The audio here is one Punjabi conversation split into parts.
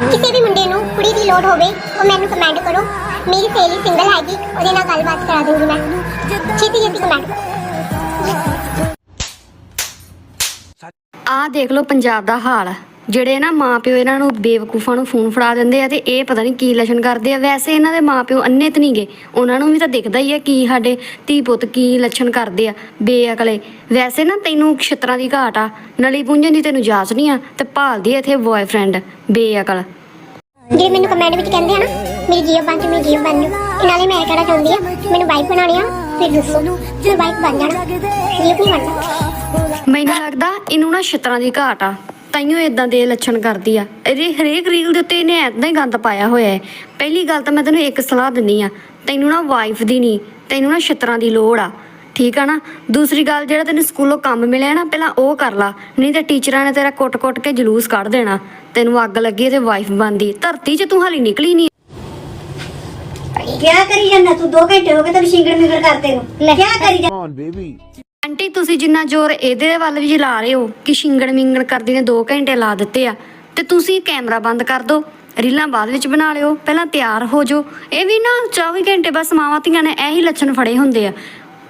ਕਿਸੇ ਵੀ ਮੁੰਡੇ ਨੂੰ ਕੁੜੀ ਦੀ ਲੋੜ ਹੋਵੇ, ਉਹ ਮੈਨੂੰ ਕਮੈਂਟ ਕਰੋ। ਮੇਰੀ ਸਹੇਲੀ ਸਿੰਗਲ ਹੈਗੀ, ਉਹਦੇ ਨਾਲ ਗੱਲਬਾਤ ਕਰਾ ਦੂੰਗੀ ਮੈਂ। ਛੇਤੀ ਛੇਤੀ ਕਮੈਂਟ ਆਹ ਦੇਖ ਲਓ ਪੰਜਾਬ ਦਾ ਹਾਲ। ਜਿਹੜੇ ਨਾ ਮਾਪਿਓ ਇਹਨਾਂ ਨੂੰ ਬੇਵਕੂਫਾਂ ਨੂੰ ਫੋਨ ਫੜਾ ਦਿੰਦੇ ਆ ਤੇ ਇਹ ਪਤਾ ਨਹੀਂ ਕੀ ਲੱਛਣ ਕਰਦੇ ਆ। ਵੈਸੇ ਇਹਨਾਂ ਦੇ ਮਾਪਿਓ ਅੰਨੇ ਤੇ ਨਹੀਂਗੇ। ਉਹਨਾਂ ਨੂੰ ਵੀ ਤਾਂ ਦਿਖਦਾ ਹੀ ਆ ਕੀ ਸਾਡੇ ਧੀ ਪੁੱਤ ਕੀ ਲੱਛਣ ਕਰਦੇ ਆ ਬੇਅਕਲੇ। ਵੈਸੇ ਨਾ ਤੈਨੂੰ ਛਿੱਤਰਾਂ ਦੀ ਘਾਟ ਆ। ਨਲੀ ਪੁੰਝਣ ਦੀ ਤੈਨੂੰ ਜਾਚ ਨਹੀਂ ਆ ਤੇ ਭਾਲਦੀ ਆ ਇੱਥੇ ਬॉयਫ੍ਰੈਂਡ ਬੇਅਕਲ। ਜਿਹੜੇ ਮੈਨੂੰ ਕਮੈਂਟ ਵਿੱਚ ਕਹਿੰਦੇ ਆ ਨਾ ਮੇਰੀ ਜੀਓ ਬਣ ਜਾ ਮੇਰੀ ਜੀਓ ਬਣ ਜਾ ਇਹ ਨਾਲੇ ਮੈਂ ਕਹਿਣਾ ਚਾਹੁੰਦੀ ਆ? ਮੈਨੂੰ ਵਾਈਫ ਬਣਾਉਣੀ ਆ ਫਿਰ ਦੱਸੋ ਮੈਂ ਵਾਈਫ ਬਣ ਜਾਣਾ ਜੀਓ ਨਹੀਂ ਬਣਨਾ ਮੈਨੂੰ ਲੱਗਦਾ ਇਹਨੂੰ ਨਾ ਛਿੱਤਰਾਂ ਦੀ ਘਾਟ ਆ। ਤਾਈਓ ਇਦਾਂ ਦੇ ਲੱਛਣ ਕਰਦੀ ਆ। ਇਹਦੀ ਹਰੇਕ ਰੀਲ ਦੇ ਉੱਤੇ ਇਹਨੇ ਐਦਾਂ ਹੀ ਗੰਦ ਪਾਇਆ ਹੋਇਆ ਹੈ। ਪਹਿਲੀ ਗੱਲ ਤਾਂ ਮੈਂ ਤੈਨੂੰ ਇੱਕ ਸਲਾਹ ਦਿੰਨੀ ਆ ਤੈਨੂੰ ਨਾ ਵਾਈਫ ਦੀ ਨਹੀਂ ਤੈਨੂੰ ਨਾ ਛਿੱਤਰਾਂ ਦੀ ਲੋੜ ਆ ਠੀਕ ਆ ਨਾ? ਦੂਸਰੀ ਗੱਲ ਜਿਹੜਾ ਤੈਨੂੰ ਸਕੂਲੋਂ ਕੰਮ ਮਿਲਿਆ ਨਾ ਪਹਿਲਾਂ ਉਹ ਕਰ ਲਾ ਨਹੀਂ ਤੇ ਟੀਚਰਾਂ ਨੇ ਤੇਰਾ ਕੁੱਟ-ਕੁੱਟ ਕੇ ਜਲੂਸ ਕੱਢ ਦੇਣਾ। ਤੈਨੂੰ ਅੱਗ ਲੱਗੀ ਤੇ ਵਾਈਫ ਬਣਦੀ ਧਰਤੀ 'ਚ ਤੂੰ ਹਾਲੀ ਨਿਕਲੀ ਨਹੀਂ ਕਰੀ ਜਾਂਦਾ ਤੂੰ? 2 ਘੰਟੇ ਹੋ ਗਏ ਤੈਨੂੰ ਸ਼ਿੰਗੜ ਮਿੰਗੜ ਕਰਦੇ ਨੂੰ। ਕਿਆ ਕਰੀ ਜਾਂਦਾ on, baby. ਆਂਟੀ, ਤੁਸੀਂ ਜਿੰਨਾ ਜ਼ੋਰ ਇਹਦੇ ਵੱਲ ਵੀ ਲਾ ਰਹੇ ਹੋ ਕਿ ਸ਼ਿੰਗਣ ਮਿੰਗਣ ਕਰਦੀ ਨੇ 2 ਘੰਟੇ ਲਾ ਦਿੱਤੇ ਆ, ਤੇ ਤੁਸੀਂ ਕੈਮਰਾ ਬੰਦ ਕਰ ਦਿਓ ਰੀਲਾਂ ਬਾਅਦ ਵਿੱਚ ਬਣਾ ਲਿਓ, ਪਹਿਲਾਂ ਤਿਆਰ ਹੋ ਜਾਓ। ਇਹ ਵੀ ਨਾ 24 ਘੰਟੇ ਬਸ ਮਾਵਾਂ ਧੀਆਂ ਨੇ ਇਹੀ ਲੱਛਣ ਫੜੇ ਹੁੰਦੇ ਆ।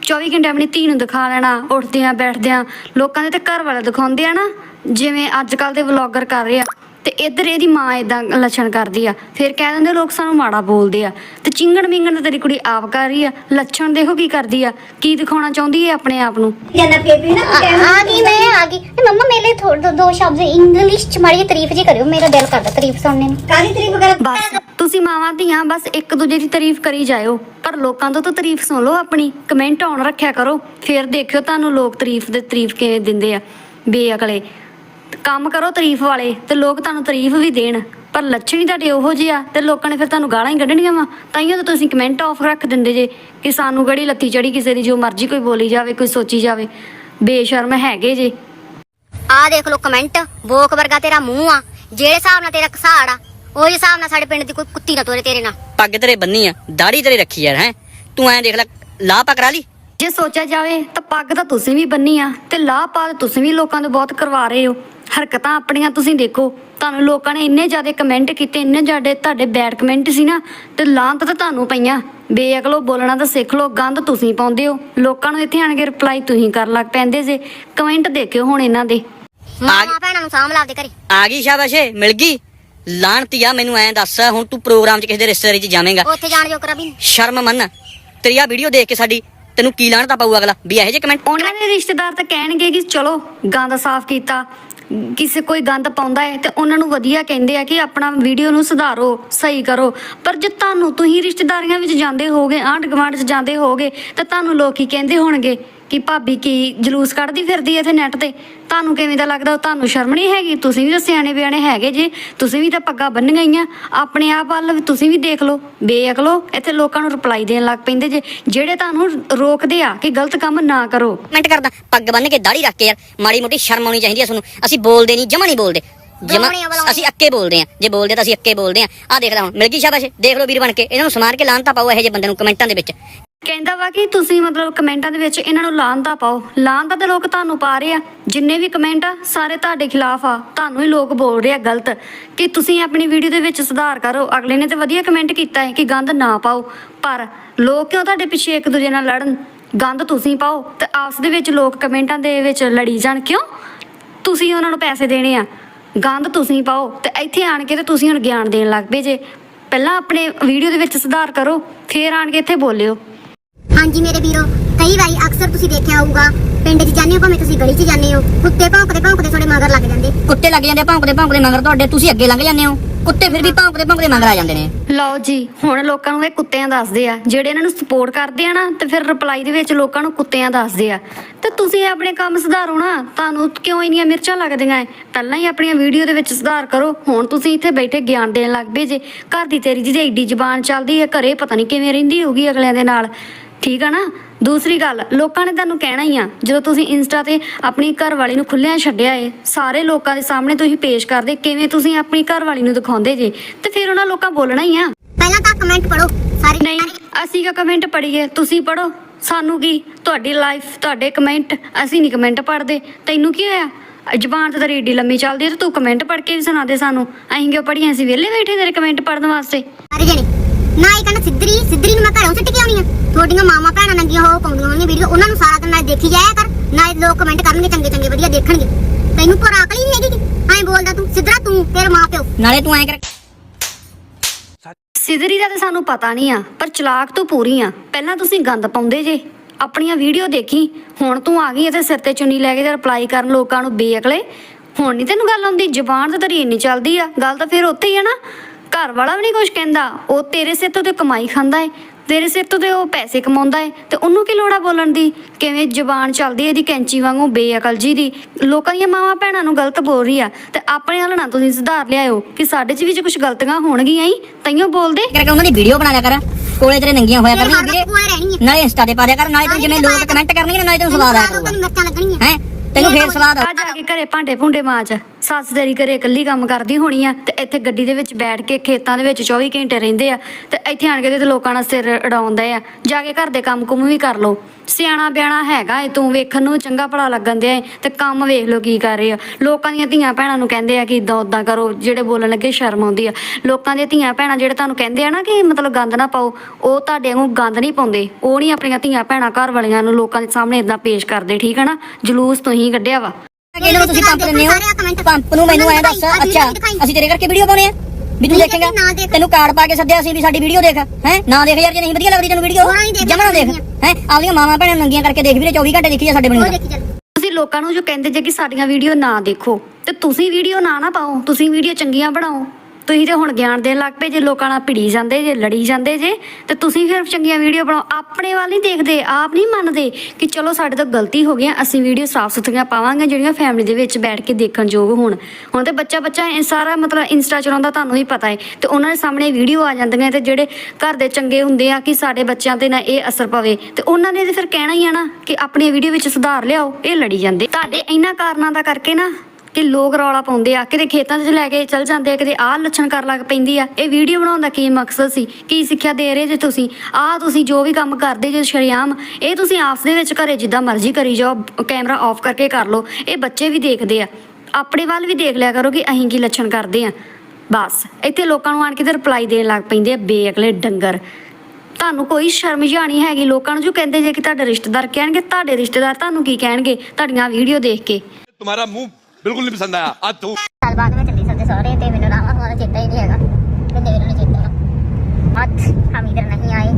24 ਘੰਟੇ ਆਪਣੀ ਧੀ ਨੂੰ ਦਿਖਾ ਲੈਣਾ, ਉੱਠਦਿਆਂ, ਬੈਠਦਿਆਂ, ਲੋਕਾਂ ਦੇ ਤੇ ਘਰ ਵਾਲੇ ਦਿਖਾਉਂਦੇ ਆ ਨਾ, ਜਿਵੇਂ ਅੱਜ ਕੱਲ ਦੇ ਵਲੌਗਰ ਕਰ ਰਹੇ ਆ। ਤੇ ਇੱਧਰ ਇਹਦੀ ਮਾਂ ਇਦਾਂ ਲੱਛਣ ਕਰਦੀ ਆ। ਫਿਰ ਕਹਿ ਦਿੰਦੇ ਲੋਕ ਸਾਨੂੰ ਮਾੜਾ ਬੋਲਦੇ ਆ। ਤੇ ਚਿੰਗੜ ਮਿੰਗੜ ਤੇ ਤੇਰੀ ਕੁੜੀ ਆਪ ਕਰ ਰਹੀ ਆ। ਲੱਛਣ ਦੇਖੋ ਕੀ ਕਰਦੀ ਆ। ਕੀ ਦਿਖਾਉਣਾ ਚਾਹੁੰਦੀ ਹੈ ਆਪਣੇ ਆਪ ਨੂੰ? ਜਾਂਦਾ ਬੇਬੀ ਨਾ ਤੂੰ ਆ ਗਈ ਮੈਂ ਆ ਗਈ। ਤੇ ਮੰਮਾ ਮੇਰੇ ਲਈ ਥੋੜੇ ਦੋ ਸ਼ਬਦ ਇੰਗਲਿਸ਼ ਚ ਮਾੜੀ ਤਾਰੀਫ ਜੀ ਕਰਿਓ। ਮੇਰਾ ਦਿਲ ਕਰਦਾ ਤਾਰੀਫ ਸੁਣਨੇ ਨੂੰ। ਕਾਦੀ ਤਰੀਫ ਕਰ ਬਸ ਤੁਸੀਂ ਮਾਵਾਂ ਧੀਆਂ ਬਸ ਇੱਕ ਦੂਜੇ ਦੀ ਤਾਰੀਫ ਕਰੀ ਜਾਇਓ। ਪਰ ਲੋਕਾਂ ਤੋਂ ਤਾਂ ਤਾਰੀਫ ਸੁਣ ਲਓ ਆਪਣੀ। ਕਮੈਂਟ ਆਨ ਰੱਖਿਆ ਕਰੋ। ਫਿਰ ਦੇਖਿਓ ਤੁਹਾਨੂੰ ਲੋਕ ਤਾਰੀਫ ਦੇ ਤਾਰੀਫ ਕਿਵੇਂ ਦਿੰਦੇ ਆ। ਬੇਅਕਲੇ। ਕੰਮ ਕਰੋ ਤਾਰੀਫ ਵਾਲੇ ਤੇ ਲੋਕ ਤੁਹਾਨੂੰ ਤਾਰੀਫ ਵੀ ਦੇਣ ਪਰ ਲੱਛਣ ਹੀ ਤੁਹਾਡੇ ਉਹੋ ਜਿਹੇ ਆ ਤੇ ਲੋਕਾਂ ਨੇ ਫਿਰ ਤੁਹਾਨੂੰ ਗਾਲਾਂ ਹੀ ਕੱਢਣੀਆਂ ਵਾ। ਤਾਈਓ ਤਾਂ ਤੁਸੀਂ ਕਮੈਂਟ ਆਫ ਰੱਖ ਦਿੰਦੇ ਜੇ ਕਿ ਸਾਨੂੰ ਗੜੀ ਲੱਤੀ ਚੜੀ ਕਿਸੇ ਦੀ ਜੋ ਮਰਜ਼ੀ ਕੋਈ ਬੋਲੀ ਜਾਵੇ ਕੋਈ ਸੋਚੀ ਜਾਵੇ। ਬੇਸ਼ਰਮ ਹੈਗੇ ਜੇ। ਆ ਦੇਖ ਲੋ ਕਮੈਂਟ ਬੋਕ ਵਰਗਾ ਤੇਰਾ ਮੂੰਹ ਆ। ਜਿਹੜੇ ਹਿਸਾਬ ਨਾਲ ਤੇਰਾ ਘਸਾੜ ਆ ਉਹ ਹਿਸਾਬ ਨਾਲ ਸਾਡੇ ਪਿੰਡ ਦੀ ਕੋਈ ਕੁੱਤੀ ਨਾ ਤੋਰੇ ਤੇਰੇ ਨਾਲ। ਪੱਗ ਤੇਰੇ ਬੰਨੀ ਆ ਦਾੜੀ ਤੇਰੇ ਰੱਖੀ ਯਾਰ ਹੈ। ਤੂੰ ਐਂ ਦੇਖ ਲੈ ਲਾਹ ਪਾ ਕਰਾ ਲਈ। ਜੇ ਸੋਚਿਆ ਜਾਵੇ ਤਾਂ ਪੱਗ ਤਾਂ ਤੁਸੀਂ ਵੀ ਬੰਨੀ ਆ ਤੇ ਲਾਹ ਪਾ ਤੁਸੀਂ ਵੀ ਲੋਕਾਂ ਦੇ ਬਹੁਤ ਕਰਵਾ ਰਹੇ ਹੋ। ਹਰਕਤਾਂ ਆਪਣੀਆਂ ਤੁਸੀਂ ਦੇਖੋ। ਤੁਹਾਨੂੰ ਲੋਕਾਂ ਨੇ ਇੰਨੇ ਜ਼ਿਆਦਾ ਕਮੈਂਟ ਕੀਤੇ ਇੰਨੇ ਜ਼ਿਆਦਾ ਤੁਹਾਡੇ ਬੈਡ ਕਮੈਂਟ ਸੀ ਨਾ ਤੇ ਲਾਂਤ ਤਾਂ ਤੁਹਾਨੂੰ ਪਈਆਂ। ਬੇਅਕਲੋ ਬੋਲਣਾ ਤਾਂ ਸਿੱਖ ਲਓ ਗੰਦ ਤੁਸੀਂ ਪਾਉਂਦੇ ਹੋ। ਲੋਕਾਂ ਨੂੰ ਇੱਥੇ ਆਣ ਕੇ ਰਿਪਲਾਈ ਤੁਸੀਂ ਕਰਨ ਲੱਗ ਪੈਂਦੇ ਜੇ। ਕਮੈਂਟ ਦੇਖਿਓ ਹੁਣ ਇਹਨਾਂ ਦੇ। ਮਾਂ ਭੈਣਾਂ ਨੂੰ ਸਾਂਭ ਲਾ ਆਪਦੇ ਘਰੇ। ਆ ਗਈ ਸ਼ਾਬਾਸ਼ੇ ਮਿਲ ਗਈ। ਲਾਣਤੀਆ ਮੈਨੂੰ ਐਂ ਦੱਸ ਹੁਣ ਤੂੰ ਪ੍ਰੋਗਰਾਮ 'ਚ ਕਿਸੇ ਦੇ ਰਿਸ਼ਤੇਦਾਰੀ 'ਚ ਜਾਵੇਂਗਾ। ਉੱਥੇ ਜਾਣ ਜੋ ਕਰਾ ਵੀ। ਸ਼ਰਮ ਮੰਨ। ਤੇਰੀ ਆ ਵੀਡੀਓ ਦੇਖ ਕੇ ਸਾਡੀ ਤੈਨੂੰ ਕੀ ਲਾਣਤਾ ਪਾਊ ਅਗਲਾ? ਵੀ ਇਹੋ ਜਿਹੇ ਕਮੈਂਟ ਉਹਨਾਂ ਦੇ ਰਿਸ਼ਤੇਦਾਰ ਤਾਂ ਕਹਿਣਗੇ ਕਿ ਚਲੋ ਗੰਦ ਸਾਫ਼ ਕੀਤਾ। ਕਿਸੇ ਕੋਈ ਗੰਦ ਪਾਉਂਦਾ ਹੈ ਤੇ ਉਹਨਾਂ ਨੂੰ ਵਧੀਆ ਕਹਿੰਦੇ ਆ ਕਿ ਆਪਣਾ ਵੀਡੀਓ ਨੂੰ ਸੁਧਾਰੋ, ਸਹੀ ਕਰੋ। ਪਰ ਜੇ ਤੁਹਾਨੂੰ ਤੁਸੀਂ ਰਿਸ਼ਤੇਦਾਰੀਆਂ ਵਿੱਚ ਜਾਂਦੇ ਹੋਗੇ ਆਂਢ ਗੁਆਂਢ 'ਚ ਜਾਂਦੇ ਹੋਗੇ, ਤਾਂ ਤੁਹਾਨੂੰ ਲੋਕ ਕੀ ਕਹਿੰਦੇ ਹੋਣਗੇ। ਕਿ ਭਾਬੀ ਕੀ ਜਲੂਸ ਕੱਢਦੀ ਫਿਰਦੀ ਐ ਇੱਥੇ ਨੈਟ ਤੇ? ਤੁਹਾਨੂੰ ਕਿਵੇਂ ਦਾ ਲੱਗਦਾ? ਤੁਹਾਨੂੰ ਸ਼ਰਮ ਨਹੀਂ ਹੈਗੀ? ਤੁਸੀਂ ਵੀ ਤਾਂ ਸਿਆਣੇ ਬਿਆਣੇ ਹੈਗੇ ਜੇ। ਤੁਸੀਂ ਵੀ ਤਾਂ ਪੱਗਾਂ ਬੰਨ ਗਈਆਂ। ਆਪਣੇ ਆਪ ਵੱਲ ਤੁਸੀਂ ਵੀ ਦੇਖ ਲਓ। ਬੇਅਕਲੋ ਇੱਥੇ ਲੋਕਾਂ ਨੂੰ ਰਿਪਲਾਈ ਦੇਣ ਲੱਗ ਪੈਂਦੇ ਜੇ। ਜਿਹੜੇ ਤੁਹਾਨੂੰ ਰੋਕਦੇ ਆ ਕਿ ਗਲਤ ਕੰਮ ਨਾ ਕਰੋ। ਕਮੈਂਟ ਕਰਦਾ ਪੱਗ ਬੰਨ ਕੇ ਦਾੜੀ ਰੱਖ ਕੇ ਯਾਰ। ਮਾੜੀ ਮੋਟੀ ਸ਼ਰਮ ਆਉਣੀ ਚਾਹੀਦੀ ਆ ਤੁਹਾਨੂੰ। ਅਸੀਂ ਬੋਲਦੇ ਨਹੀਂ ਜਮਾ ਨਹੀਂ ਬੋਲਦੇ। ਜਮਾ। ਅਸੀਂ ਅੱਕੇ ਬੋਲਦੇ ਆ। ਜੇ ਬੋਲਦੇ ਤਾਂ ਅਸੀਂ ਅੱਕੇ ਬੋਲਦੇ ਆ। ਆ ਦੇਖ ਲੈ ਹੁਣ ਮਿਲ ਗਈ ਸ਼ਾਬਾਸ਼। ਦੇਖ ਲਓ ਵੀਰ ਬਣ ਕੇ। ਇਹਨਾਂ ਨੂੰ ਸਮਾਰ ਕੇ ਲਾਣਤਾ ਪਾਓ ਇਹੋ ਜਿਹੇ ਬੰਦੇ ਨੂੰ ਕਮੈਂਟਾਂ ਦੇ ਵਿੱਚ। ਕਹਿੰਦਾ ਵਾ ਕਿ ਤੁਸੀਂ ਮਤਲਬ ਕਮੈਂਟਾਂ ਦੇ ਵਿੱਚ ਇਹਨਾਂ ਨੂੰ ਲਾਂਦਾ ਪਾਓ। ਲਾਂਦਾ ਤਾਂ ਲੋਕ ਤੁਹਾਨੂੰ ਪਾ ਰਹੇ ਆ। ਜਿੰਨੇ ਵੀ ਕਮੈਂਟ ਆ, ਸਾਰੇ ਤੁਹਾਡੇ ਖਿਲਾਫ ਆ। ਤੁਹਾਨੂੰ ਹੀ ਲੋਕ ਬੋਲ ਰਹੇ ਆ ਗਲਤ। ਕਿ ਤੁਸੀਂ ਆਪਣੀ ਵੀਡੀਓ ਦੇ ਵਿੱਚ ਸੁਧਾਰ ਕਰੋ। ਅਗਲੇ ਨੇ ਤੇ ਵਧੀਆ ਕਮੈਂਟ ਕੀਤਾ ਹੈ ਕਿ ਗੰਦ ਨਾ ਪਾਓ। ਪਰ ਲੋਕ ਕਿਉਂ ਤੁਹਾਡੇ ਪਿੱਛੇ ਇੱਕ ਦੂਜੇ ਨਾਲ ਲੜਨ? ਗੰਦ ਤੁਸੀਂ ਪਾਓ ਤੇ ਆਪਸ ਦੇ ਵਿੱਚ ਲੋਕ ਕਮੈਂਟਾਂ ਦੇ ਵਿੱਚ ਲੜੀ ਜਾਣ। ਕਿਉਂ? ਤੁਸੀਂ ਉਹਨਾਂ ਨੂੰ ਪੈਸੇ ਦੇਣੇ ਆ। ਗੰਦ ਤੁਸੀਂ ਪਾਓ ਤੇ ਇੱਥੇ ਆਣ ਕੇ ਤੇ ਤੁਸੀਂ ਹੁਣ ਗਿਆਨ ਦੇਣ ਲੱਗ ਪਏ ਜੇ। ਪਹਿਲਾਂ ਆਪਣੇ ਵੀਡੀਓ ਦੇ ਵਿੱਚ ਸੁਧਾਰ ਕਰੋ, ਫੇਰ ਆਣ ਕੇ ਇੱਥੇ ਬੋਲਿਓ। ਹਾਂਜੀ ਮੇਰੇ ਵੀਰੋ ਕਈ ਵਾਰੀ ਅਕਸਰ ਤੁਸੀਂ ਦੇਖਿਆ ਹੋਊਗਾ ਪਿੰਡ 'ਚ ਜਾਂਦੇ ਹੋ ਭਾਵੇਂ ਤੁਸੀਂ ਗਲੀ 'ਚ ਜਾਂਦੇ ਹੋ ਕੁੱਤੇ ਭੌਂਕਦੇ ਭੌਂਕਦੇ ਤੁਹਾਡੇ ਮਗਰ ਲੱਗ ਜਾਂਦੇ। ਕੁੱਤੇ ਲੱਗ ਜਾਂਦੇ ਭੌਂਕਦੇ ਭੌਂਕਦੇ ਮਗਰ ਤੁਹਾਡੇ ਤੁਸੀਂ ਅੱਗੇ ਲੰਘ ਜਾਂਦੇ ਹੋ। ਕੁੱਤੇ ਫਿਰ ਵੀ ਭੌਂਕਦੇ ਭੌਂਕਦੇ ਮਗਰ ਆ ਜਾਂਦੇ ਨੇ। ਲਓ ਜੀ ਹੁਣ ਲੋਕਾਂ ਨੂੰ ਇਹ ਕੁੱਤਿਆਂ ਦੱਸਦੇ ਆ ਜਿਹੜੇ ਇਹਨਾਂ ਨੂੰ ਸਪੋਰਟ ਕਰਦੇ ਆ ਨਾ ਤੇ ਫਿਰ ਰਿਪਲਾਈ ਦੇ ਵਿੱਚ ਲੋਕਾਂ ਨੂੰ ਕੁੱਤਿਆਂ ਦੱਸਦੇ ਆ। ਤੇ ਤੁਸੀਂ ਆਪਣੇ ਕੰਮ ਸੁਧਾਰੋ ਨਾ ਤੁਹਾਨੂੰ ਕਿਉਂ ਇੰਨੀਆਂ ਮਿਰਚਾਂ ਲੱਗਦੀਆਂ ਐ? ਪਹਿਲਾਂ ਹੀ ਆਪਣੀਆਂ ਵੀਡੀਓ ਦੇ ਵਿੱਚ ਸੁਧਾਰ ਕਰੋ ਹੁਣ ਤੁਸੀਂ ਇੱਥੇ ਬੈਠੇ ਗਿਆਨ ਦੇਣ ਲੱਗ ਪਏ ਜੇ। ਘਰ ਦੀ ਤੇਰੀ ਜਿਹਦੀ ਐਡੀ ਜ਼ਬਾਨ ਚੱਲਦੀ ਹੈ ਘਰੇ ਪਤਾ ਨਹੀਂ ਕਿਵੇਂ ਰਹਿੰਦੀ ਹੋਊਗੀ ਅਗਲਿਆਂ ਦੇ ਨਾਲ। ਠੀਕ ਆ ਨਾ? ਦੂਸਰੀ ਗੱਲ ਲੋਕਾਂ ਨੇ ਤੁਹਾਨੂੰ ਕਹਿਣਾ ਹੀ ਆ ਜਦੋਂ ਤੁਸੀਂ ਇੰਸਟਾ ਤੇ ਆਪਣੀ ਘਰ ਵਾਲੀ ਨੂੰ ਖੁੱਲਿਆਂ ਛੱਡਿਆ ਏ ਸਾਰੇ ਲੋਕਾਂ ਦੇ ਸਾਹਮਣੇ ਤੁਸੀਂ ਪੇਸ਼ ਕਰਦੇ ਕਿਵੇਂ ਤੁਸੀਂ ਆਪਣੀ ਘਰ ਵਾਲੀ ਨੂੰ ਦਿਖਾਉਂਦੇ ਜੇ? ਤੇ ਫਿਰ ਉਹਨਾਂ ਲੋਕਾਂ ਬੋਲਣਾ ਹੀ ਆ। ਪਹਿਲਾਂ ਤਾਂ ਕਮੈਂਟ ਪੜੋ ਸਾਰੇ ਨਹੀਂ ਅਸੀਂ ਕਾ ਕਮੈਂਟ ਪੜੀਏ ਤੁਸੀਂ ਪੜੋ ਸਾਨੂੰ ਕੀ? ਤੁਹਾਡੀ ਲਾਈਫ ਤੁਹਾਡੇ ਕਮੈਂਟ ਅਸੀਂ ਨਹੀਂ ਕਮੈਂਟ ਪੜ੍ਹਦੇ। ਤੈਨੂੰ ਕੀ ਹੋਇਆ? ਜ਼ਬਾਨ ਤੇ ਤੇਰੀ ਏਡੀ ਲੰਮੀ ਚੱਲਦੀ ਹੈ ਤੇ ਤੂੰ ਕਮੈਂਟ ਪੜ੍ਹ ਕੇ ਵੀ ਸੁਣਾ ਦੇ ਸਾਨੂੰ। ਅਸੀਂ ਕਿਉਂ ਪੜ੍ਹੀਆਂ ਅਸੀਂ ਵਿਹਲੇ ਬੈਠੇ ਤੇਰੇ ਕਮੈਂਟ ਪੜ੍ਹਨ ਵਾਸਤੇ। ਸਾਰੇ ਜਣੇ। ਨਾ ਇਹ ਕਹਿੰਦਾ ਸਿੱਧਰੀ ਸਿੱਧਰੀ ਨੂੰ ਮੈਂ ਘਰੋਂ ਸਿੱਟ ਕੇ ਆਉਣੀ ਆ। ਤੁਹਾਡੀਆਂ ਮਾਮਾ ਭੈਣਾਂ ਨੰਗੀਆਂ ਹੋ ਪਾਉਂਦੀਆਂ ਹੋਣਗੀਆਂ ਵੀਡੀਓ ਉਹਨਾਂ ਨੂੰ ਸਾਰਾ ਦਿਨ ਮੈਂ ਦੇਖੀ ਜਾਇਆ ਕਰ। ਨਾ ਇਹ ਲੋਕ ਕਮੈਂਟ ਕਰਨਗੇ ਚੰਗੇ ਚੰਗੇ ਵਧੀਆ ਦੇਖਣਗੇ। ਤੈਨੂੰ ਪਰ ਅਕਲ ਹੀ ਨਹੀਂ ਹੈਗੀ ਐਂ ਬੋਲਦਾ ਤੂੰ, ਸਿੱਧਰਾ ਤੂੰ, ਤੇਰੇ ਮਾਂ ਪਿਓ ਨਾਲੇ ਤੂੰ ਐਂ ਕਰ। ਸਿਧਰੀ ਦਾ ਤੇ ਸਾਨੂੰ ਪਤਾ ਨਹੀਂ ਆ, ਪਰ ਚਲਾਕ ਤੋਂ ਪੂਰੀ ਆ। ਪਹਿਲਾਂ ਤੁਸੀਂ ਗੰਦ ਪਾਉਂਦੇ ਜੇ। ਆਪਣੀਆਂ ਵੀਡੀਓ ਦੇਖੀ, ਹੁਣ ਤੂੰ ਆ ਗਈ ਤੇ ਸਿਰ ਤੇ ਚੁੰਨੀ ਲੈ ਕੇ ਤੇ ਰਿਪਲਾਈ ਕਰਨ ਲੋਕਾਂ ਨੂੰ ਬੇਅਕਲੇ। ਹੁਣ ਨਹੀਂ ਤੈਨੂੰ ਗੱਲ ਆਉਂਦੀ, ਜ਼ਬਾਨ ਤੇ ਤੇਰੀ ਇੰਨੀ ਚੱਲਦੀ ਆ। ਗੱਲ ਤਾਂ ਫਿਰ ਉੱਥੇ ਹੀ ਆ ਨਾ। ਘਰ ਵਾਲਾ ਵੀ ਨਹੀਂ ਕੁਝ ਕਹਿੰਦਾ। ਉਹ ਤੇਰੇ ਸਿਰ ਤੋਂ ਤੇ ਕਮਾਈ ਖਾਂਦਾ ਏ। ਤੇਰੇ ਸਿਰ ਤੋਂ ਤੇ ਉਹ ਪੈਸੇ ਕਮਾਉਂਦਾ ਏ। ਤੇ ਉਹਨੂੰ ਕੀ ਲੋੜ ਆ ਬੋਲਣ ਦੀ? ਕਿਵੇਂ ਜ਼ਬਾਨ ਚੱਲਦੀ ਏ ਇਹਦੀ ਕੈਂਚੀ ਵਾਂਗੂ ਬੇਅਕਲ ਜੀ ਦੀ? ਲੋਕਾਂ ਦੀਆਂ ਮਾਵਾਂ ਭੈਣਾਂ ਨੂੰ ਗਲਤ ਬੋਲ ਰਹੀ ਆ। ਤੇ ਆਪਣੇ ਨਾਲ ਨਾ ਤੁਸੀਂ ਸੁਧਾਰ ਲਿਆਇਓ ਕਿ ਸਾਡੇ 'ਚ ਵੀ ਜੇ ਕੁਝ ਗਲਤੀਆਂ ਹੋਣਗੀਆਂ ਹੀ ਤਈਓ ਬੋਲਦੇ। ਕਰਕੇ ਉਹਨਾਂ ਦੀ ਵੀਡੀਓ ਬਣਾ ਲਿਆ ਕਰ? ਕੋਲੇ ਤੇਰੇ ਨੰਗੀਆਂ ਹੋਇਆ ਕਰਨੀਆਂ ਵੀਰੇ ਨਾਲੇ ਇੰਸਟਾ ਤੇ ਪਾ ਦਿਆ ਕਰ ਨਾਲੇ ਤੈਨੂੰ ਜਿਵੇਂ ਲੋਕ ਕਮੈਂਟ ਕਰਨਗੇ ਨਾਲੇ ਤੈਨੂੰ ਸਵਾਦ ਆਇਆ ਕਰੂਗਾ। ਹੈ? ਤੈਨੂੰ ਫੇਰ ਸਵਾਦ ਆ। ਜਾ ਕੇ ਘਰੇ ਭਾਂਡੇ ਭੁੰਡੇ ਮਾਚ ਸੱਸ ਤੇਰੀ ਘਰੇ ਇਕੱਲੀ ਕੰਮ ਕਰਦੀ ਹੋਣੀ ਆ ਤੇ ਇੱਥੇ ਗੱਡੀ ਦੇ ਵਿੱਚ ਬੈਠ ਕੇ ਖੇਤਾਂ ਦੇ ਵਿੱਚ 24 ਘੰਟੇ ਰਹਿੰਦੇ ਆ ਤੇ ਇੱਥੇ ਆਣ ਕੇ ਤੇ ਲੋਕਾਂ ਨਾਲ ਸਿਰ ਅਡਾਉਂਦੇ ਆ। ਜਾ ਕੇ ਘਰ ਦੇ ਕੰਮ ਕੁਮ ਵੀ ਕਰ ਲੋ ਸਿਆਣਾ ਬਿਆਣਾ ਹੈਗਾ ਏ, ਤੂੰ ਵੇਖਣ ਨੂੰ ਚੰਗਾ ਭਲਾ ਲੱਗਣ ਦਿਆ ਏ ਤੇ ਕੰਮ ਵੇਖ ਲੋ ਕੀ ਕਰ ਰਹੇ ਆ। ਲੋਕਾਂ ਦੀਆਂ ਧੀਆਂ ਭੈਣਾਂ ਨੂੰ ਕਹਿੰਦੇ ਆ ਕਿ ਇਦਾਂ ਉਦਾਂ ਕਰੋ, ਜਿਹੜੇ ਬੋਲਣ ਲੱਗੇ ਸ਼ਰਮ ਆਉਂਦੀ ਆ। ਲੋਕਾਂ ਦੀਆਂ ਧੀਆਂ ਭੈਣਾਂ ਜਿਹੜੇ ਤੁਹਾਨੂੰ ਕਹਿੰਦੇ ਆ ਨਾ ਕਿ ਮਤਲਬ ਗੰਦ ਨਾ ਪਾਓ, ਉਹ ਤੁਹਾਡੇ ਵਾਂਗੂ ਗੰਦ ਨਹੀਂ ਪਾਉਂਦੇ। ਉਹ ਨਹੀਂ ਆਪਣੀਆਂ ਧੀਆਂ ਭੈਣਾਂ ਘਰ ਵਾਲੀਆਂ ਨੂੰ ਲੋਕਾਂ ਦੇ ਸਾਹਮਣੇ ਇਦਾਂ ਪੇਸ਼ ਕਰਦੇ, ਠੀਕ ਹੈ ਨਾ? ਜਲੂਸ ਤੁਸੀਂ ਕੱਢਿਆ ਵਾ। ਤੁਸੀਂ ਪੰਪ ਦਿੰਦੇ ਹੋ? ਪੰਪ ਨੂੰ ਮੈਨੂੰ ਐਂ ਦੱਸ ਅੱਛਾ ਅਸੀਂ ਤੇਰੇ ਕਰਕੇ ਵੀਡੀਓ ਪਾਉਣੇ ਆ? ਵੀ ਤੂੰ ਨਹੀਂ ਦੇਖੇਗਾ ਨਾ ਦੇਖ। ਤੈਨੂੰ ਕਾਰਡ ਪਾ ਕੇ ਸੱਦਿਆ ਸੀ ਵੀ ਸਾਡੀ ਵੀਡੀਓ ਦੇਖ ਹੈ? ਨਾ ਦੇਖ ਯਾਰ ਜੇ ਨਹੀਂ ਵਧੀਆ ਲੱਗਦੀ ਤੈਨੂੰ ਵੀਡੀਓ ਹੋਰਾਂ ਹੀ ਦੇਖ ਜਮਾ ਨਾ ਦੇਖ ਹੈ? ਆਪਣੀਆਂ ਮਾਵਾਂ ਭੈਣਾਂ ਨੰਗੀਆਂ ਕਰਕੇ ਦੇਖ ਵੀਰੇ 24 ਘੰਟੇ ਦੇਖੀ ਜਾ ਸਾਡੇ ਬਣੀ। ਤੁਸੀਂ ਲੋਕਾਂ ਨੂੰ ਜੋ ਕਹਿੰਦੇ ਜੇ ਕਿ ਸਾਡੀਆਂ ਵੀਡੀਓ ਨਾ ਦੇਖੋ ਤੇ ਤੁਸੀਂ ਵੀਡੀਓ ਨਾ ਨਾ ਪਾਓ ਤੁਸੀਂ ਵੀਡੀਓ ਚੰਗੀਆਂ ਬਣਾਓ। ਤੁਸੀਂ ਤੇ ਹੁਣ ਗਿਆਨ ਦੇਣ ਲੱਗ ਪਏ, ਜੇ ਲੋਕਾਂ ਨਾਲ ਭਿੜੀ ਜਾਂਦੇ, ਜੇ ਲੜੀ ਜਾਂਦੇ ਜੇ, ਤੇ ਤੁਸੀਂ ਫਿਰ ਚੰਗੀਆਂ ਵੀਡੀਓ ਬਣਾਓ। ਆਪਣੇ ਵੱਲ ਨਹੀਂ ਦੇਖਦੇ, ਆਪ ਨਹੀਂ ਮੰਨਦੇ ਕਿ ਚਲੋ ਸਾਡੇ ਤੋਂ ਗਲਤੀ ਹੋ ਗਈ ਅਸੀਂ ਵੀਡੀਓ ਸਾਫ਼ ਸੁਥਰੀਆਂ ਪਾਵਾਂਗੇ, ਜਿਹੜੀਆਂ ਫੈਮਿਲੀ ਦੇ ਵਿੱਚ ਬੈਠ ਕੇ ਦੇਖਣ ਯੋਗ ਹੋਣ। ਹੁਣ ਤੇ ਬੱਚਾ ਬੱਚਾ ਇਹ ਸਾਰਾ ਮਤਲਬ ਇੰਸਟਾ ਚਲਾਉਂਦਾ, ਤੁਹਾਨੂੰ ਹੀ ਪਤਾ ਹੈ ਤੇ ਉਹਨਾਂ ਦੇ ਸਾਹਮਣੇ ਵੀਡੀਓ ਆ ਜਾਂਦੀਆਂ ਤੇ ਜਿਹੜੇ ਘਰ ਦੇ ਚੰਗੇ ਹੁੰਦੇ ਆ ਕਿ ਸਾਡੇ ਬੱਚਿਆਂ ਤੇ ਨਾ ਇਹ ਅਸਰ ਪਵੇ, ਤੇ ਉਹਨਾਂ ਨੇ ਤੇ ਫਿਰ ਕਹਿਣਾ ਹੀ ਆ ਨਾ ਕਿ ਆਪਣੀ ਵੀਡੀਓ ਵਿੱਚ ਸੁਧਾਰ ਲਿਆਓ, ਇਹ ਲੜੀ ਜਾਂਦੇ। ਤੁਹਾਡੇ ਇਹਨਾਂ ਕਾਰਨਾਂ ਦਾ ਕਰਕੇ ਨਾ ਕਿ ਲੋਕ ਰੌਲਾ ਪਾਉਂਦੇ ਆ ਕਿਤੇ ਖੇਤਾਂ 'ਚ ਲੈ ਕੇ ਚਲ ਜਾਂਦੇ ਆ ਕਿਤੇ ਆਹ ਲੱਛਣ ਕਰ ਲੱਗ ਪੈਂਦੀ ਆ ਇਹ ਵੀਡੀਓ ਬਣਾਉਣ ਦਾ ਕੀ ਮਕਸਦ ਸੀ ਕੀ ਸਿੱਖਿਆ ਦੇ ਰਹੇ ਜੇ ਤੁਸੀਂ ਆਹ ਤੁਸੀਂ ਜੋ ਵੀ ਕੰਮ ਕਰਦੇ ਜੇ ਸ਼ਰਿਆਮ ਇਹ ਤੁਸੀਂ ਆਪਸ ਦੇ ਵਿੱਚ ਘਰੇ ਜਿੱਦਾਂ ਮਰਜ਼ੀ ਕਰੀ ਜਾਓ ਕੈਮਰਾ ਆਫ ਕਰਕੇ ਕਰ ਲਓ ਇਹ ਬੱਚੇ ਵੀ ਦੇਖਦੇ ਆ ਆਪਣੇ ਵੱਲ ਵੀ ਦੇਖ ਲਿਆ ਕਰੋ ਕਿ ਅਸੀਂ ਕੀ ਲੱਛਣ ਕਰਦੇ ਆ ਬਸ ਇੱਥੇ ਲੋਕਾਂ ਨੂੰ ਆਣ ਕੇ ਤੇ ਰਿਪਲਾਈ ਦੇਣ ਲੱਗ ਪੈਂਦੇ ਆ ਬੇਅਕਲੇ ਡੰਗਰ ਤੁਹਾਨੂੰ ਕੋਈ ਸ਼ਰਮ ਜਾਣੀ ਹੈਗੀ ਲੋਕਾਂ ਨੂੰ ਜੋ ਕਹਿੰਦੇ ਜੇ ਕਿ ਤੁਹਾਡੇ ਰਿਸ਼ਤੇਦਾਰ ਕਹਿਣਗੇ ਤੁਹਾਡੇ ਰਿਸ਼ਤੇਦਾਰ ਤੁਹਾਨੂੰ ਕੀ ਕਹਿਣਗੇ ਤੁਹਾਡੀਆਂ ਵੀਡੀਓ ਦੇਖ ਕੇ तुम्हारा मुंह ਬਿਲਕੁਲ ਨਹੀਂ ਪਸੰਦ ਆਇਆ। ਆ ਤੂੰ ਸਾਲ ਬਾਅਦ ਮੈਂ ਚੱਲੀ ਸੰਦੇ ਸਾਰੇ ਤੇ ਮੈਨੂੰ ਰਾਮ ਵਾਲਾ ਚੇਤਾ ਹੀ ਨਹੀਂ ਹੈਗਾ। ਬੰਦੇ ਇਹਨਾਂ ਨੇ ਚੇਤਾ। ਮਤ ਹਮ ਇਧਰ ਨਹੀਂ ਆਏ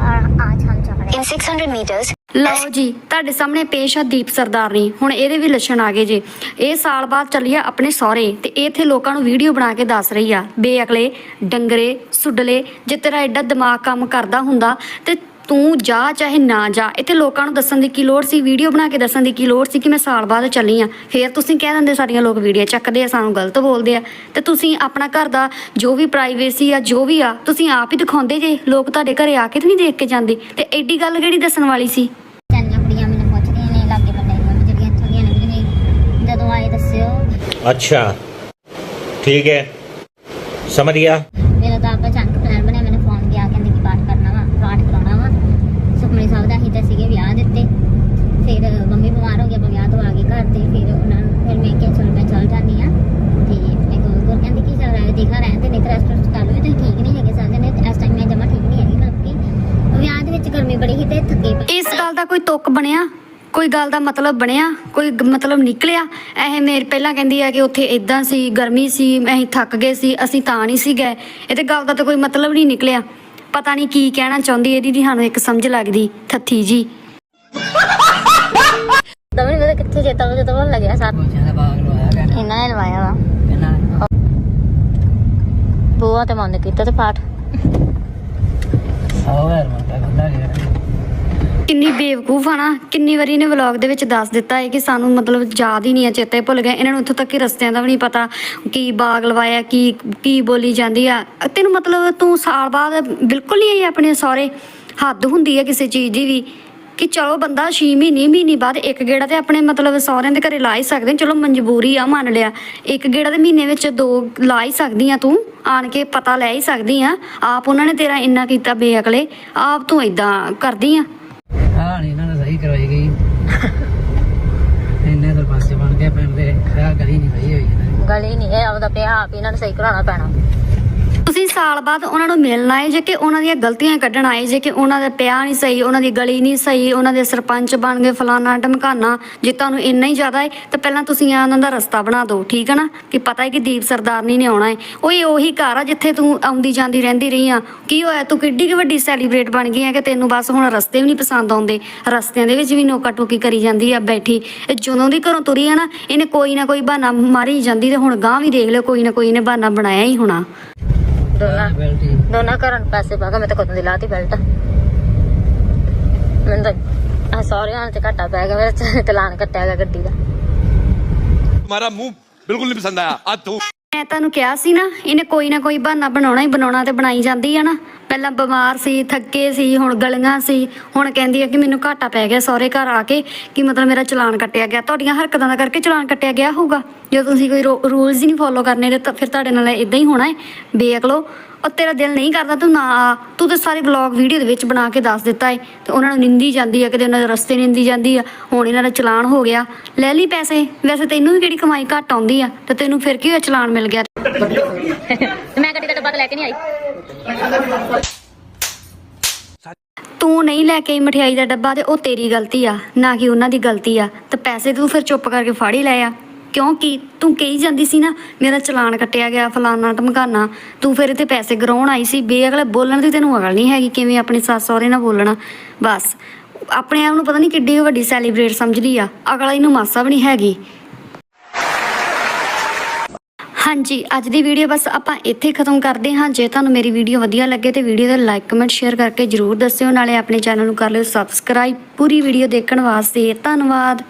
ਔਰ ਆਜ ਹਮ ਚੱਲ ਰਹੇ 600 ਮੀਟਰਸ ਲਓ ਜੀ ਤੁਹਾਡੇ ਸਾਹਮਣੇ ਪੇਸ਼ ਆ ਦੀਪ ਸਰਦਾਰਨੀ ਹੁਣ ਇਹਦੇ ਵੀ ਲੱਛਣ ਆ ਗਏ ਜੇ। ਇਹ ਸਾਲ ਬਾਅਦ ਚੱਲੀ ਆ ਆਪਣੇ ਸਹੁਰੇ ਤੇ ਇਥੇ ਲੋਕਾਂ ਨੂੰ ਵੀਡੀਓ ਬਣਾ ਕੇ ਦੱਸ ਰਹੀ ਆ। ਬੇਅਕਲੇ ਡੰਗਰੇ ਸੁੱਡਲੇ ਜੇ ਤੇਰਾ ਐਡਾ ਦਿਮਾਗ ਕੰਮ ਕਰਦਾ ਹੁੰਦਾ ਤੇ ਤੂੰ ਜਾ ਚਾਹੇ ਨਾ ਜਾ। ਇੱਥੇ ਲੋਕਾਂ ਨੂੰ ਦੱਸਣ ਦੀ ਕੀ ਲੋੜ ਸੀ? ਵੀਡੀਓ ਬਣਾ ਕੇ ਦੱਸਣ ਦੀ ਕੀ ਲੋੜ ਸੀ ਕਿ ਮੈਂ ਸਾਲ ਬਾਅਦ ਚੱਲੀ ਆ? ਫੇਰ ਤੁਸੀਂ ਕਹਿ ਦਿੰਦੇ ਸਾਰੀਆਂ ਲੋਕ ਵੀਡੀਓ ਚੱਕਦੇ ਆ ਸਾਨੂੰ ਗਲਤ ਬੋਲਦੇ ਆ। ਤੇ ਤੁਸੀਂ ਆਪਣਾ ਘਰ ਦਾ ਜੋ ਵੀ ਪ੍ਰਾਈਵੇਸੀ ਆ ਜੋ ਵੀ ਆ ਤੁਸੀਂ ਆਪ ਹੀ ਦਿਖਾਉਂਦੇ ਜੇ। ਲੋਕ ਤੁਹਾਡੇ ਘਰੇ ਆ ਕੇ ਤੇ ਨਹੀਂ ਦੇਖ ਕੇ ਜਾਂਦੇ। ਤੇ ਐਡੀ ਗੱਲ ਕਿਹੜੀ ਦੱਸਣ ਵਾਲੀ ਸੀ? ਅੱਛਾ। ਠੀਕ ਹੈ। ਸਮਝ ਗਿਆ? ਇਸ ਗੱਲ ਦਾ ਕੋਈ ਤੁੱਕ ਬਣਿਆ? ਕੋਈ ਗੱਲ ਦਾ ਮਤਲਬ ਬਣਿਆ? ਕੋਈ ਗ- ਮਤਲਬ ਨਿਕਲਿਆ? ਇਹ ਮੇਰੇ ਪਹਿਲਾਂ ਕਹਿੰਦੀ ਆ ਕਿ ਉੱਥੇ ਇਦਾਂ ਸੀ ਗਰਮੀ ਸੀ ਅਸੀਂ ਥੱਕ ਗਏ ਸੀ ਅਸੀਂ ਤਾਂ ਨਹੀਂ ਸੀ ਗਏ। ਇਹਦੇ ਗੱਲ ਦਾ ਤਾਂ ਕੋਈ ਮਤਲਬ ਨਹੀਂ ਨਿਕਲਿਆ। ਪਤਾ ਨਹੀਂ ਕੀ ਕਹਿਣਾ ਚਾਹੁੰਦੀ ਇਹਦੀ ਦੀ ਸਾਨੂੰ ਇੱਕ ਸਮਝ ਲੱਗਦੀ। ਥੱਥੀ ਜੀ। ਦਮਨ ਮੇਰੇ ਕਿੱਥੇ ਚੇਤਾ ਉਹ ਜਦੋਂ ਭੁੱਲ ਲੱਗਿਆ ਸਾਰ। ਇਹਨਾਂ ਨੇ ਲਵਾਇਆ ਵਾ। ਬੂਆ ਤੇ ਮੰਨ ਕੀਤਾ ਤੇ ਪਾਠ। ਕਿੰਨੀ ਬੇਵਕੂਫ ਆ ਨਾ, ਕਿੰਨੀ ਵਾਰੀ ਇਹਨੇ ਵਲੌਗ ਦੇ ਵਿੱਚ ਦੱਸ ਦਿੱਤਾ ਹੈ ਕਿ ਸਾਨੂੰ ਮਤਲਬ ਯਾਦ ਹੀ ਨਹੀਂ ਆ ਚੇਤੇ ਭੁੱਲ ਗਏ। ਇਹਨਾਂ ਨੂੰ ਇੱਥੋਂ ਤੱਕ ਕਿ ਰਸਤਿਆਂ ਦਾ ਵੀ ਨਹੀਂ ਪਤਾ ਕੀ ਬਾਗ ਲਵਾਇਆ, ਕੀ ਕੀ ਬੋਲੀ ਜਾਂਦੀ ਆ। ਤੈਨੂੰ ਮਤਲਬ ਤੂੰ ਸਾਲ ਬਾਅਦ ਬਿਲਕੁਲ ਨਹੀਂ ਆਈ ਆਪਣੇ ਸਹੁਰੇ? ਹੱਦ ਹੁੰਦੀ ਹੈ ਕਿਸੇ ਚੀਜ਼ ਦੀ ਵੀ, ਕਿ ਚਲੋ ਬੰਦਾ 6 ਮਹੀਨੇ ਮਹੀਨੇ ਬਾਅਦ ਇੱਕ ਗੇੜਾ ਤੇ ਆਪਣੇ ਮਤਲਬ ਸਹੁਰਿਆਂ ਦੇ ਘਰੇ ਲਾ ਹੀ ਸਕਦੇ ਚਲੋ ਮਜਬੂਰੀ ਆ, ਮੰਨ ਲਿਆ। ਇੱਕ ਗੇੜਾ ਦੇ ਮਹੀਨੇ ਵਿੱਚ ਦੋ ਲਾ ਹੀ ਸਕਦੀ ਆ ਤੂੰ, ਆਣ ਕੇ ਪਤਾ ਲੈ ਹੀ ਸਕਦੀ ਆ। ਆਪ ਉਹਨਾਂ ਨੇ ਤੇਰਾ ਇੰਨਾ ਕੀਤਾ ਬੇਅਕਲੇ, ਆਪ ਤੂੰ ਇਦਾਂ ਕਰਦੀ ਆ ਹਾਂ ਨਹੀਂ ਇਹਨਾਂ ਨੇ ਸਹੀ ਕਰਵਾਈ ਗਈ ਇੰਨੇ ਸਰਪੰਚ ਬਣ ਕੇ ਪਿੰਡ ਦੇ ਆਹ ਗਲੀ ਨਹੀਂ ਸਹੀ ਹੋਈ ਇਹਨਾਂ ਦੀ। ਗਲੀ ਨਹੀਂ, ਇਹ ਆਪਦਾ ਪਿਆ ਆਪ ਇਹਨਾਂ ਨੂੰ ਸਹੀ ਕਰਾਉਣਾ ਪੈਣਾ ਤੁਸੀਂ ਸਾਲ ਬਾਅਦ ਉਹਨਾਂ ਨੂੰ ਮਿਲਣ ਆਏ ਜੇ ਕਿ ਉਹਨਾਂ ਦੀਆਂ ਗਲਤੀਆਂ ਕੱਢਣ ਆਏ, ਜੇ ਕਿ ਉਹਨਾਂ ਦਾ ਪਿਆ ਨਹੀਂ ਸਹੀ, ਉਹਨਾਂ ਦੀ ਗਲੀ ਨਹੀਂ ਸਹੀ, ਉਹਨਾਂ ਦੇ ਸਰਪੰਚ ਬਣ ਗਏ ਫਲਾਣਾ ਢਮਕਾਨਾ, ਜੇ ਤੁਹਾਨੂੰ ਇੰਨਾ ਹੀ ਜ਼ਿਆਦਾ ਹੈ ਤਾਂ ਪਹਿਲਾਂ ਤੁਸੀਂ ਆ ਉਹਨਾਂ ਦਾ ਰਸਤਾ ਬਣਾ ਦਿਓ, ਠੀਕ ਹੈ ਨਾ? ਕਿ ਪਤਾ ਹੈ ਕਿ ਦੀਪ ਸਰਦਾਰਨੀ ਨੇ ਆਉਣਾ ਹੈ ਉਹ ਇਹ ਉਹੀ ਘਰ ਆ ਜਿੱਥੇ ਤੂੰ ਆਉਂਦੀ ਜਾਂਦੀ ਰਹਿੰਦੀ ਰਹੀ ਆ। ਕੀ ਹੋਇਆ? ਤੂੰ ਕਿੱਡੀ ਕੁ ਵੱਡੀ ਸੈਲੀਬ੍ਰੇਟ ਬਣ ਗਈ ਹੈ ਕਿ ਤੈਨੂੰ ਬਸ ਹੁਣ ਰਸਤੇ ਵੀ ਨਹੀਂ ਪਸੰਦ ਆਉਂਦੇ? ਰਸਤਿਆਂ ਦੇ ਵਿੱਚ ਵੀ ਨੋਕਾ ਟੋਕੀ ਕਰੀ ਜਾਂਦੀ ਆ, ਬੈਠੀ। ਇਹ ਜਦੋਂ ਦੀ ਘਰੋਂ ਤੁਰੀ ਆ ਨਾ, ਇਹਨੇ ਕੋਈ ਨਾ ਕੋਈ ਬਹਾਨਾ ਮਾਰੀ ਜਾਂਦੀ ਤੇ ਹੁਣ ਗਾਂ ਵੀ ਦੇਖ ਲਿਓ, ਕੋਈ ਨਾ ਕੋਈ ਇਹਨੇ ਬਹਾਨਾ ਬਣਾਇਆ ਹੀ ਹੋਣਾ। ਦੋਨਾਂ ਬੈਲਟ ਹੀ ਦੋਨਾਂ ਘਰਾਂ ਨੂੰ ਪੈਸੇ ਪਾ ਕੇ ਮੈਂ ਤਾਂ ਕਦੋਂ ਦੀ ਲਾਤੀ ਬੈਲਟ ਮੈਨੂੰ ਤਾਂ ਆ ਸੌਰਿਆਂ ਤੇ ਘਾਟਾ ਪੈ ਗਿਆ ਮੇਰੇ ਚਲਾਨ ਕੱਟਿਆ ਗਿਆ ਗੱਡੀ ਦਾ तुम्हारा मुंह बिल्कुल नहीं पसंद आया आज तू ਮੈਂ ਤੁਹਾਨੂੰ ਕਿਹਾ ਸੀ ਨਾ, ਇਹਨੇ ਕੋਈ ਨਾ ਕੋਈ ਬਹਾਨਾ ਬਣਾਉਣਾ ਹੀ ਬਣਾਉਣਾ ਤੇ ਬਣਾਈ ਜਾਂਦੀ ਆ ਨਾ। ਪਹਿਲਾਂ ਬਿਮਾਰ ਸੀ, ਥੱਕੇ ਸੀ, ਹੁਣ ਗਲੀਆਂ ਸੀ, ਹੁਣ ਕਹਿੰਦੀ ਆ ਕਿ ਮੈਨੂੰ ਘਾਟਾ ਪੈ ਗਿਆ ਸਹੁਰੇ ਘਰ ਆ ਕੇ, ਕਿ ਮਤਲਬ ਮੇਰਾ ਚਲਾਨ ਕੱਟਿਆ ਗਿਆ। ਤੁਹਾਡੀਆਂ ਹਰਕਤਾਂ ਦਾ ਕਰਕੇ ਚਲਾਨ ਕੱਟਿਆ ਗਿਆ ਹੋਊਗਾ। ਜੇ ਤੁਸੀਂ ਕੋਈ ਰੂਲਸ ਹੀ ਨਹੀਂ ਫੋਲੋ ਕਰਨੇ, ਤੇ ਫਿਰ ਤੁਹਾਡੇ ਨਾਲ ਇਦਾਂ ਹੀ ਹੋਣਾ ਹੈ। ਬੇਅਕਲੋ ਉਹ ਤੇਰਾ ਦਿਲ ਨਹੀਂ ਕਰਦਾ ਤੂੰ ਨਾ ਆ। ਤੂੰ ਤੇ ਸਾਰੇ ਵਲੌਗ ਵੀਡੀਓ ਦੇ ਵਿੱਚ ਬਣਾ ਕੇ ਦੱਸ ਦਿੱਤਾ ਹੈ ਤੇ ਉਹਨਾਂ ਨੂੰ ਨਿੰਦੀ ਜਾਂਦੀ ਆ ਕਦੇ ਉਹਨਾਂ ਦੇ ਰਸਤੇ ਨਿੰਦੀ ਜਾਂਦੀ ਆ। ਹੁਣ ਇਹਨਾਂ ਦਾ ਚਲਾਨ ਹੋ ਗਿਆ। ਲੈ ਲਈ ਪੈਸੇ। ਵੈਸੇ ਤੈਨੂੰ ਵੀ ਕਿਹੜੀ ਕਮਾਈ ਘੱਟ ਆਉਂਦੀ ਆ ਤੇ ਤੈਨੂੰ ਫਿਰ ਕੀ ਹੋਇਆ ਚਲਾਨ ਮਿਲ ਗਿਆ? ਤੇ ਮੈਂ ਗੱਡੀ ਦਾ ਡੱਬਾ ਲੈ ਕੇ ਨਹੀਂ ਆਈ। ਤੂੰ ਨਹੀਂ ਲੈ ਕੇ ਆਈ ਮਠਿਆਈ ਦਾ ਡੱਬਾ ਤੇ ਉਹ ਤੇਰੀ ਗਲਤੀ ਆ ਨਾ ਕਿ ਉਹਨਾਂ ਦੀ ਗਲਤੀ ਆ। ਤੇ ਪੈਸੇ ਤੂੰ ਫਿਰ ਚੁੱਪ ਕਰਕੇ ਫੜ ਹੀ ਲਏ ਆ। ਕਿਉਂਕਿ ਤੂੰ ਕਹੀ ਜਾਂਦੀ ਸੀ ਨਾ, ਮੇਰਾ ਚਲਾਨ ਕੱਟਿਆ ਗਿਆ, ਫਲਾਨਾ ਧਮਕਾਨਾ ਤੂੰ ਫਿਰ ਇਹਤੇ ਪੈਸੇ ਗਰਾਉਣ ਆਈ ਸੀ, ਬੇਅਕਲ ਬੋਲਣ ਦੀ ਤੈਨੂੰ ਅਕਲ ਨਹੀਂ ਹੈਗੀ ਕਿਵੇਂ ਆਪਣੇ ਸੱਸ ਸਹੁਰੇ ਨਾਲ ਬੋਲਣਾ। ਬਸ, ਆਪਣੇ ਆਪ ਨੂੰ ਪਤਾ ਨਹੀਂ ਕਿੱਡੀ ਵੱਡੀ ਸੈਲੀਬ੍ਰੇਟ ਸਮਝਦੀ ਆ ਅਗਲਾ ਇਹਨੂੰ ਮਾਸਾ ਵੀ ਨਹੀਂ ਹੈਗੀ। ਹਾਂਜੀ, ਅੱਜ ਦੀ ਵੀਡੀਓ ਬਸ ਆਪਾਂ ਇੱਥੇ ਖਤਮ ਕਰਦੇ ਹਾਂ। ਜੇ ਤੁਹਾਨੂੰ ਮੇਰੀ ਵੀਡੀਓ ਵਧੀਆ ਲੱਗੇ ਤੇ ਵੀਡੀਓ ਦਾ ਲਾਈਕ ਕਮੈਂਟ ਸ਼ੇਅਰ ਕਰਕੇ ਜਰੂਰ ਦੱਸਿਓ। ਨਾਲੇ ਆਪਣੇ ਚੈਨਲ ਨੂੰ ਕਰ ਲਿਓ ਸਬਸਕ੍ਰਾਈਬ ਪੂਰੀ ਵੀਡੀਓ ਦੇਖਣ ਵਾਸਤੇ ਧੰਨਵਾਦ।